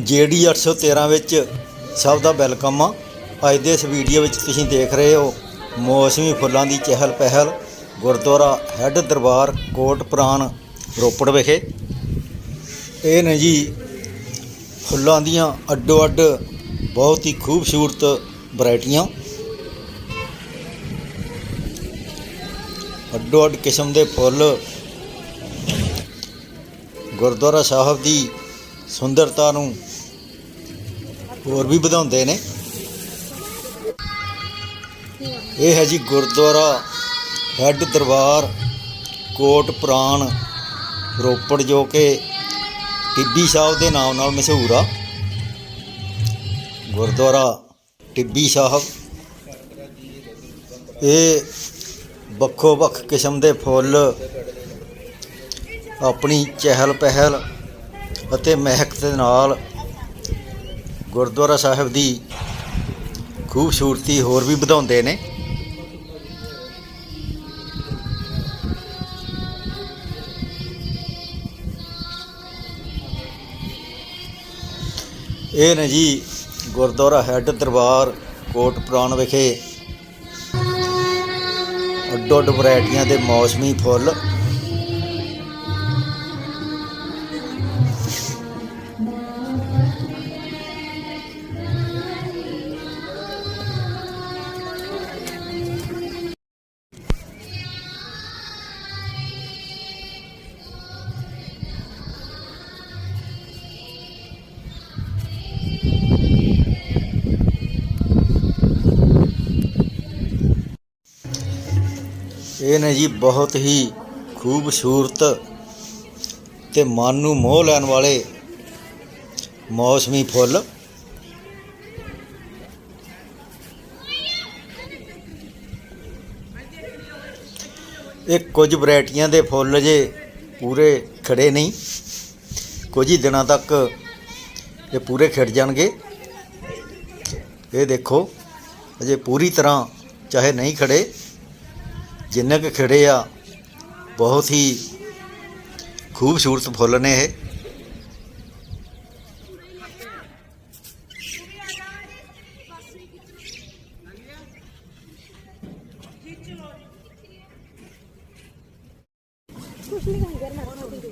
GD 813 ਵਿੱਚ ਸਭ ਦਾ welcome ਆ। ਅੱਜ ਦੇ ਇਸ ਵੀਡੀਓ ਵਿੱਚ ਤੁਸੀਂ ਦੇਖ ਰਹੇ ਹੋ ਮੌਸਮੀ ਫੁੱਲਾਂ ਦੀ ਚਹਿਲ ਪਹਿਲ, ਗੁਰਦੁਆਰਾ ਹੈੱਡ ਦਰਬਾਰ ਕੋਟ ਪ੍ਰਾਨ ਰੋਪੜ ਵਿਖੇ। ਇਹ ਨੇ ਜੀ ਫੁੱਲਾਂ ਦੀਆਂ ਅੱਡੋ ਅੱਡ ਬਹੁਤ ਹੀ ਖੂਬਸੂਰਤ ਵੈਰਾਈਟੀਆਂ। ਅੱਡੋ ਅੱਡ ਕਿਸਮ ਦੇ ਫੁੱਲ ਗੁਰਦੁਆਰਾ ਸਾਹਿਬ ਦੀ ਸੁੰਦਰਤਾ ਨੂੰ ਹੋਰ ਵੀ ਵਧਾਉਂਦੇ ਨੇ। ਇਹ ਹੈ ਜੀ ਗੁਰਦੁਆਰਾ ਹੈੱਡ ਦਰਬਾਰ ਕੋਟ ਪ੍ਰਾਨ ਰੋਪੜ ਜੋ ਕਿ ਟਿੱਬੀ ਸਾਹਿਬ ਦੇ ਨਾਮ ਨਾਲ ਮਸ਼ਹੂਰ ਆ। ਗੁਰਦੁਆਰਾ ਟਿੱਬੀ ਸਾਹਿਬ ਇਹ ਵੱਖੋ ਵੱਖ ਕਿਸਮ ਦੇ ਫੁੱਲ ਆਪਣੀ ਚਹਿਲ ਪਹਿਲ ਅਤੇ ਮਹਿਕ ਦੇ ਨਾਲ ਗੁਰਦੁਆਰਾ ਸਾਹਿਬ ਦੀ ਖੂਬਸੂਰਤੀ ਹੋਰ ਵੀ ਵਧਾਉਂਦੇ ਨੇ। ਇਹ ਨੇ ਜੀ ਗੁਰਦੁਆਰਾ ਹੈੱਡ ਦਰਬਾਰ ਕੋਟ ਪ੍ਰਾਨ ਵਿਖੇ ਅੱਡੋ ਅੱਡ ਵੈਰਾਈਟੀਆਂ ਦੇ ਮੌਸਮੀ ਫੁੱਲ ਇਹ ਨੇ ਜੀ ਬਹੁਤ ਹੀ ਖੂਬਸੂਰਤ ਤੇ ਮਨ ਨੂੰ ਮੋਹ ਲੈਣ ਵਾਲੇ ਮੌਸਮੀ ਫੁੱਲ। ਇਹ ਕੁਝ ਵੈਰਾਈਟੀਆਂ ਦੇ ਫੁੱਲ ਜੇ ਪੂਰੇ ਖੜੇ ਨਹੀਂ, ਕੁਝ ਹੀ ਦਿਨਾਂ ਤੱਕ ਇਹ ਪੂਰੇ ਖਿੜ ਜਾਣਗੇ। ਇਹ ਦੇਖੋ, ਅਜੇ ਪੂਰੀ ਤਰ੍ਹਾਂ ਚਾਹੇ ਨਹੀਂ ਖੜੇ ਜਿੰਨੇ ਕੁ ਖਿੜੇ ਆ ਬਹੁਤ ਹੀ ਖੂਬਸੂਰਤ ਫੁੱਲ ਨੇ ਇਹ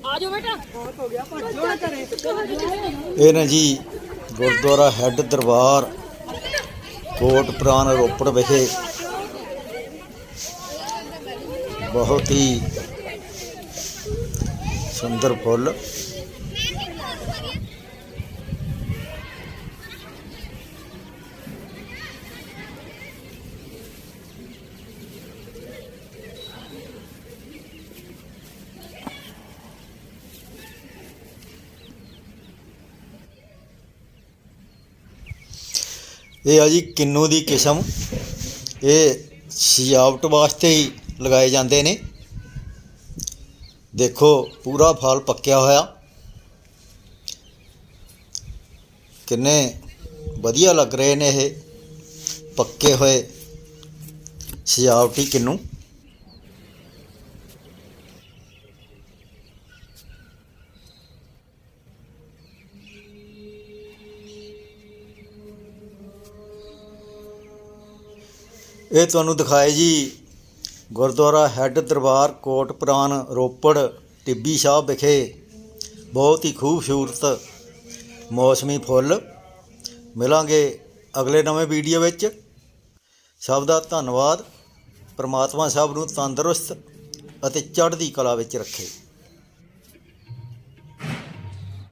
ਆਜੋ ਬੇਟਾ ਇਹ ਨੇ ਜੀ ਗੁਰਦੁਆਰਾ ਹੈੱਡ ਦਰਬਾਰ ਕੋਟ ਪ੍ਰਾਨ ਰੋਪੜ ਵਿਖੇ ਬਹੁਤ ਹੀ ਸੁੰਦਰ ਫੁੱਲ। ਇਹ ਆ ਜੀ ਕਿੰਨੂ ਦੀ ਕਿਸਮ। ਇਹ ਸਜਾਵਟ ਵਾਸਤੇ ਹੀ ਲਗਾਏ ਜਾਂਦੇ ਨੇ। ਦੇਖੋ, ਪੂਰਾ ਫਲ ਪੱਕਿਆ ਹੋਇਆ। ਕਿੰਨੇ ਵਧੀਆ ਲੱਗ ਰਹੇ ਨੇ ਇਹ। ਪੱਕੇ ਹੋਏ ਸਜਾਵਟੀ ਕਿੰਨੂ। ਇਹ ਤੁਹਾਨੂੰ ਦਿਖਾਏ ਜੀ ਗੁਰਦੁਆਰਾ ਹੈੱਡ ਦਰਬਾਰ ਕੋਟ ਪ੍ਰਾਨ ਰੋਪੜ, ਟਿੱਬੀ ਸਾਹਿਬ ਵਿਖੇ ਬਹੁਤ ਹੀ ਖੂਬਸੂਰਤ ਮੌਸਮੀ ਫੁੱਲ ਮਿਲਾਂਗੇ ਅਗਲੇ ਨਵੇਂ ਵੀਡੀਓ ਵਿੱਚ। ਸਭ ਦਾ ਧੰਨਵਾਦ। ਪ੍ਰਮਾਤਮਾ ਸਭ ਨੂੰ ਤੰਦਰੁਸਤ ਅਤੇ ਚੜ੍ਹਦੀ ਕਲਾ ਵਿੱਚ ਰੱਖੇ।